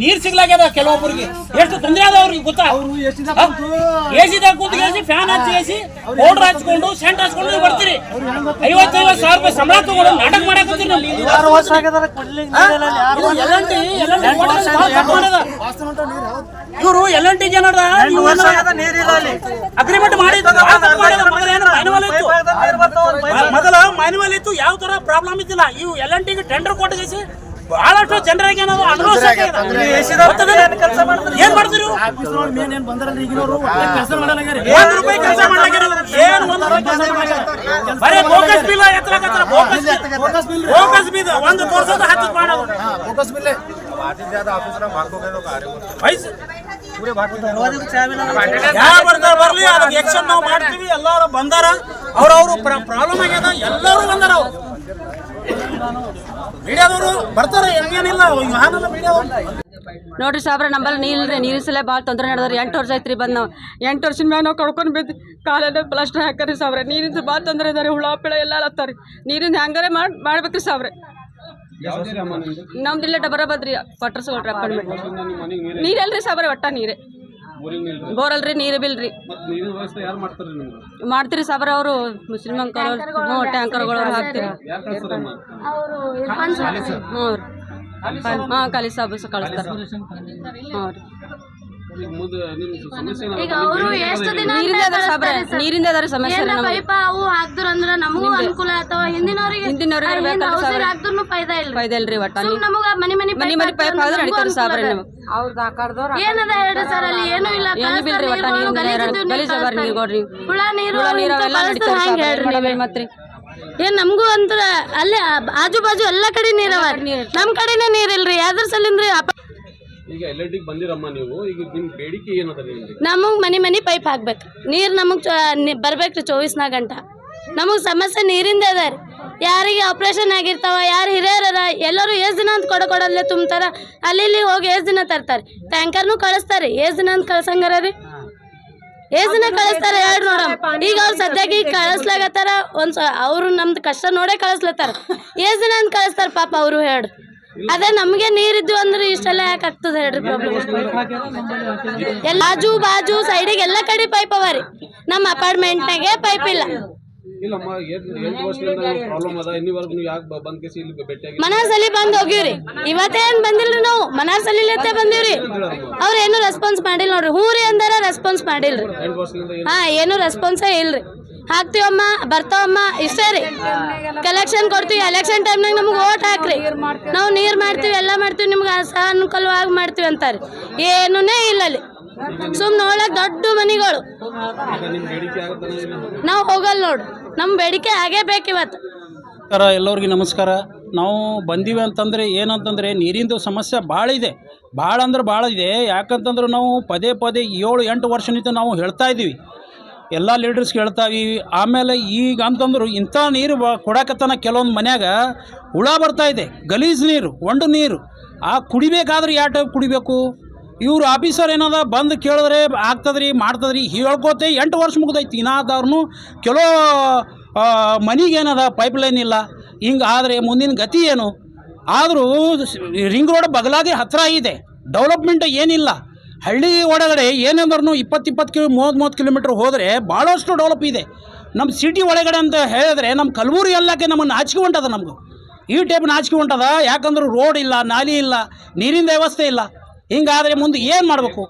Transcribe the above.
ನೀರ್ ಸಿಗ್ಲಾಗ್ಯದ ಕೆಲವೊಬ್ಬರಿಗೆ ಎಷ್ಟು ತೊಂದರೆ ಅದ ಅವ್ರಿಗೆ ಗೊತ್ತಾ? ಎಸಿದಾಗ ಕೂತ್ಕೇಸಿ ಫ್ಯಾನ್ ಹಚ್ಚಿಸಿ ಪೌಡರ್ ಹಚ್ಕೊಂಡು ಸೆಂಟ್ ಹಚ್ಕೊಂಡು ಬರ್ತೀರಿ. ಐವತ್ತೈವತ್ತು ಸಾವಿರ ರೂಪಾಯಿ ಸಂಬಳ ತಗೊಂಡು ನಾಟಕ ಮಾಡಕ್. ಇವರು ಎಲ್ ಎನ್ ಟಿ ಜನರ ಎಂಟು ವರ್ಷ ಆಗ್ಯದ ನೀರಿಲ್ಲ ಅಲ್ಲಿ. ಅಗ್ರಿಮೆಂಟ್ ಮಾಡಿ ಮೊದಲ ಏನು manual ಇತ್ತು ಮೊದಲ ಮ್ಯಾನ್ಯುವಲ್ ಇತ್ತು ಯಾವ ತರ ಪ್ರಾಬ್ಲಮ್ ಇದ್ದಿಲ್ಲ. ಇವು ಎಲ್ ಎನ್ ಟಿಗೆ ಟೆಂಡರ್ ಕೊಟ್ಟಿಸಿ ಬಹಳಷ್ಟು ಜನರಿಗೆ ಅನುಭವ ಏನ್ ಮಾಡ್ತೀರಿ ಒಂದ್ ರೂಪಾಯಿ ಕೆಲಸ ಮಾಡ್ಲಾಗಿರಲ್ಲ ಏನ್ ಒಂದ್ ಬರೀ ಬೋಕಸ್ ಬಿಲ್ ಎತ್ತಲಾಕತ್ತಾರ ಬೋಕಸ್ ಬಿಲ್ ಬೋಕಸ್ ಬಿಲ್. ಒಂದು ತೋರ್ಸೋದು ಹತ್ತು ಮಾಡೋದು. ಫೋಕಸ್ ಬಿಲ್ಲೆ. ವಯಸ್ಸು ಯಾವ ಬರ್ತಾರ ಬರ್ಲಿ ಅದಕ್ಕೆ ಎಕ್ಷನ್ ನಾವು ಮಾಡ್ತೀವಿ ಎಲ್ಲಾರು ಬಂದಾರ. ಅವ್ರವ್ರು ಪ್ರಾಬ್ಲಮ್ ಆಗ್ಯದ ಎಲ್ಲರೂ ಬಂದಾರ ಅವ್ರು. ಮೀಡಿಯಾದವರು ಬರ್ತಾರೆ ಹೆಂಗೇನಿಲ್ಲ ಮೀಡಿಯಾದವ್ರು ನೋಡ್ರಿ ಸಾಬ್ರ ನಂಬಲ್ಲಿ ನೀಲ್ರಿ ನೀರಿನ ಸಲ ಭಾಳ ತೊಂದರೆ ನಡೆದ್ರಿ ಎಂಟು ವರ್ಷ ಐತ್ರಿ ರೀ ಬಂದು ನಾವು. ಎಂಟು ವರ್ಷದ ಮ್ಯಾಗ ನಾವು ಕಳ್ಕೊಂಡು ಬಿದ್ದು ಕಾಲೆಲ್ಲ ಪ್ಲಾಸ್ಟರ್ ಹಾಕರಿ ಸಾವ್ರೆ ನೀರಿಂದ ಭಾಳ ತೊಂದರೆ ಇದಾರೆ ಹುಳ ಪಿಳ ಎಲ್ಲ ಹತ್ತಾರಿ. ನೀರಿಂದ ಹೆಂಗಾರೆ ಮಾಡಿ ಮಾಡ್ಬೇಕ್ರಿ ಸಾವ್ರೆ ನಮ್ದು? ಇಲ್ಲೇ ಡಬರ ಬದ್ರಿ ಕ್ವಾರ್ಟರ್ಸ್ ಕೊಟ್ರಿ ಅಪಾರ್ಟ್ಮೆಂಟ್ ನೀರಲ್ರಿ ಸಾಬ್ರೆ ಒಟ್ಟ ನೀರೇ. ಬೋರ್ ಅಲ್ರಿ ನೀರು ಬಿಲ್ರಿ ಮಾಡ್ತೀರಿ ಸಾಬ್ರ ಅವರು ಮುಸ್ಲಿಂ ಅಂಕಲ್ ಹ್ಞೂ ಟ್ಯಾಂಕರ್ಗಳು ಹಾಕ್ತೀರಿ. ಹ್ಞೂ ರೀ. ಹಾಂ ಖಾಲಿ ಸಾಬ್ ಕಳಿಸ್ತಾರೆ. ಹ್ಞೂ ರೀ. ಈಗ ಅವರು ಎಷ್ಟು ದಿನ ನೀರಿಂದ ಅದರ ಅದಾರಿ ಸಮಸ್ಯೆ ಏನ ಪೈಪ ಅವು ಹಾಕ್ದ್ರ ಅಂದ್ರ ನಮಗೂ ಅನುಕೂಲ ಅಥವಾ ಹಿಂದಿನವ್ರಿಗೆ ಹಿಂದಿನವ್ರಿಗೆ ಹಿಂದ್ ಬೇಕಲ್ರಿ ಔಷಧಿ ಸಾಬ್ರೆ. ಹಾಕ್ದ್ರೂ ಫೈದಾ ಇಲ್ಲ ಫಾಯ್ದೆ ಇಲ್ರಿ ಒಟ್ಟ. ಸುಮ್ ನಮಗ ಮನಿ ಮನಿ ಮನಿ ಮನಿ ಪೈಪ್ ಆದ್ರೆ ನಡೀತಾರೆ ಸಾಬ್ರೆ ನಮಗೆ ಏನದ ಹೇಳ್ರಿ ಸರ್ ಅಲ್ಲಿ? ಏನು ಇಲ್ಲ. ಏನು ಬಿಲ್ರಿ ಒಟ್ಟ ನೀರು ಗಲೀಜ್ ಅದಾರ ನೀರು ಕೊಡ್ರಿ ಹುಳ ನೀರು ಹುಳ ನೀರು ಅವೆಲ್ಲ ನಡೀತಾರೆ ಹೆಂಗ್ ಹೇಳ್ರಿ ಸಾಬ್ರೆ ಮತ್ರಿ. ಏನ್ ನಮಗೂ ಅಂತರ ಅಲ್ಲೇ ಆಜು ಬಾಜು ಎಲ್ಲಾ ಕಡೆ ನೀರವ? ನಮ್ ಕಡೆನೇ ನೀರಿಲ್ರಿ. ಯಾವ್ದ್ರ ಸಲಿಂದ್ರಿ ಈಗ ಎಲ್ ಬಂದಿರಮ್ಮ ನೀವು? ಈಗ ನಿಮ್ಮ ಬೇಡಿಕೆ ಏನದ ನಿಮ್ಗೆ? ನಮಗ್ ಮನೆ ಮನೆ ಪೈಪ್ ಹಾಕ್ಬೇಕು. ನೀರ್ ನಮಗ್ ಬರ್ಬೇಕ್ರಿ ಚೌಬೀಸ್ನಾಗ ಗಂಟ. ನಮಗ್ ಸಮಸ್ಯೆ ನೀರಿಂದ ಅದ ರೀ. ಯಾರಿಗೆ ಆಪ್ರೇಷನ್ ಆಗಿರ್ತಾವ ಯಾರು ಹಿರಿಯರ ಎಲ್ಲರೂ ಎಷ್ಟ್ ದಿನ ಅಂತ ಕೊಡ ಕೊಡಲ್ಲೇ ತುಂಬ್ತಾರ. ಅಲ್ಲಿ ಇಲ್ಲಿ ಹೋಗಿ ಎಷ್ಟ್ ದಿನ ತರ್ತಾರೆ. ಟ್ಯಾಂಕರ್ನು ಕಳಿಸ್ತಾರೆ ಎಷ್ಟ್ ದಿನ ಅಂತ ಕಳ್ಸಂಗಾರ ರೀ. ಎಷ್ಟ್ ದಿನ ಕಳಿಸ್ತಾರೆ ಹೇಳ್ರಿ ನೋಡಮ್ ಈಗ ಅವ್ರು ಸದ್ಯಕ್ಕೆ ಈಗ ಕಳಿಸ್ಲಾಗತ್ತಾರ ಒಂದ್ಸ ಸ ಅವ್ರು ನಮ್ದು ಕಷ್ಟ ನೋಡೇ ಕಳಿಸ್ಲತ್ತಾರ. ಎಷ್ಟ್ ದಿನ ಅಂತ ಕಳಿಸ್ತಾರ ಪಾಪ ಅವರು ಹೇಳ್ರಿ ಅದೇ ನಮಗೆ ನೀರಿದ್ದು ಅಂದ್ರೆ ಇಷ್ಟೆಲ್ಲ ಯಾಕೆ ಆಗ್ತದೆ ಹೇಳ್ರಿ ಪ್ರಾಬ್ಲಮ್ ಎಲ್ಲ ಬಾಜು ಬಾಜು ಸೈಡಿಗೆ ಎಲ್ಲ ಕಡೆ ಪೈಪ್ ಅವ ರೀ. ನಮ್ಮ ಅಪಾರ್ಟ್ಮೆಂಟ್ನಾಗೆ ಪೈಪ್ ಇಲ್ಲ. ಮನಾರ್ಸಲಿ ಬಂದ್ ಹೋಗಿವ್ರಿ ಇವತ್ತೇನ್ ಬಂದಿಲ್ರಿ ನಾವು? ಮನಾರ್ಸಲಿ ಬಂದಿವ್ರಿ ಅವ್ರ ಏನು ರೆಸ್ಪಾನ್ಸ್ ಮಾಡಿಲ್ಲ ನೋಡ್ರಿ. ಹ್ಞೂ ರೀ ಅಂದಾರ ರೆಸ್ಪಾನ್ಸ್ ಮಾಡಿಲ್ರಿ. ಹಾ ಏನು ರೆಸ್ಪಾನ್ಸೇ ಇಲ್ರಿ. ಹಾಕ್ತೀವಮ್ಮ ಬರ್ತಾವಮ್ಮ ಇಷ್ಟೇ ರೀ ಕಲೆಕ್ಷನ್ ಕೊಡ್ತೀವಿ ಎಲೆಕ್ಷನ್ ಟೈಮ್ನಾಗ ನಮ್ಗೆ ಓಟ್ ಹಾಕ್ರಿ. ನಾವು ನೀರು ಮಾಡ್ತೀವಿ, ಎಲ್ಲ ಮಾಡ್ತೀವಿ, ನಿಮ್ಗೆ ಅನುಕೂಲವಾಗಿ ಮಾಡ್ತೀವಿ ಅಂತಾರೆ. ಏನೂನೇ ಇಲ್ಲ ಅಲ್ಲಿ ಸುಮ್ ನೋಡಕ್ ದೊಡ್ಡ ಮನಿಗಳು. ನಾವು ಹೋಗಲ್ಲ ನೋಡು ನಮ್ಮ ಬೇಡಿಕೆ ಆಗೇ ಬೇಕು ಇವತ್ತು. ನಮಸ್ಕಾರ, ಎಲ್ಲರಿಗೂ ನಮಸ್ಕಾರ. ನಾವು ಬಂದೀವಿ ಅಂತಂದರೆ ಏನಂತಂದರೆ ನೀರಿಂದು ಸಮಸ್ಯೆ ಭಾಳ ಇದೆ. ಭಾಳ ಅಂದ್ರೆ ಭಾಳ ಇದೆ. ಯಾಕಂತಂದ್ರೆ ನಾವು ಪದೇ ಪದೇ ಏಳು ಎಂಟು ವರ್ಷನಿಂದ ನಾವು ಹೇಳ್ತಾ ಇದ್ದೀವಿ. ಎಲ್ಲ ಲೀಡರ್ಸ್ ಹೇಳ್ತಾವಿ ಆಮೇಲೆ ಈಗ ಅಂತಂದ್ರು ಇಂಥ ನೀರು ಕೊಡಕತ್ತನ ಕೆಲವೊಂದು ಮನ್ಯಾಗ ಹುಳ ಇದೆ, ಗಲೀಜು ನೀರು, ಒಂಡು ನೀರು. ಆ ಕುಡಿಬೇಕಾದ್ರೆ ಯಾವ ಟೈಪ್ ಕುಡಿಬೇಕು? ಇವ್ರು ಆಫೀಸರ್ ಏನದ ಬಂದು ಕೇಳಿದ್ರೆ ಆಗ್ತದ್ರಿ, ಮಾಡ್ತದ್ರಿ ಹೇಳ್ಕೋತೆ ಎಂಟು ವರ್ಷ ಮುಗ್ದೈತಿ. ಇನ್ನಾದವ್ರು ಕೆಲೋ ಏನದ ಪೈಪ್ಲೈನ್ ಇಲ್ಲ. ಹಿಂಗೆ ಆದರೆ ಮುಂದಿನ ಗತಿ ಏನು? ಆದರೂ ರಿಂಗ್ ರೋಡ್ ಬಗಲಾಗಿ ಹತ್ತಿರ ಇದೆ. ಡೆವಲಪ್ಮೆಂಟ್ ಏನಿಲ್ಲ. ಹಳ್ಳಿ ಒಳಗಡೆ ಏನಂದ್ರೂ ಇಪ್ಪತ್ತು ಇಪ್ಪತ್ತು ಕಿಲೋ ಮೂವತ್ತು ಮೂವತ್ತು ಕಿಲೋಮೀಟ್ರ್ ಹೋದರೆ ಭಾಳಷ್ಟು ಡೆವಲಪ್ ಇದೆ. ನಮ್ಮ ಸಿಟಿ ಒಳಗಡೆ ಅಂತ ಹೇಳಿದ್ರೆ ನಮ್ಮ ಕಲಬುರಗಿ ಎಲ್ಲಕ್ಕೆ ನಮ್ಮನ್ನು ನಾಚಿಕೆ ಹೊಂಟದ ನಮಗೂ. ಈ ಟೈಪ್ ನಾಚಿಕೆ ಹೊಂಟದ ಯಾಕಂದ್ರೆ ರೋಡ್ ಇಲ್ಲ, ನಾಲಿ ಇಲ್ಲ, ನೀರಿನ ವ್ಯವಸ್ಥೆ ಇಲ್ಲ. ಹಿಂಗಾದರೆ ಮುಂದೆ ಏನು ಮಾಡಬೇಕು?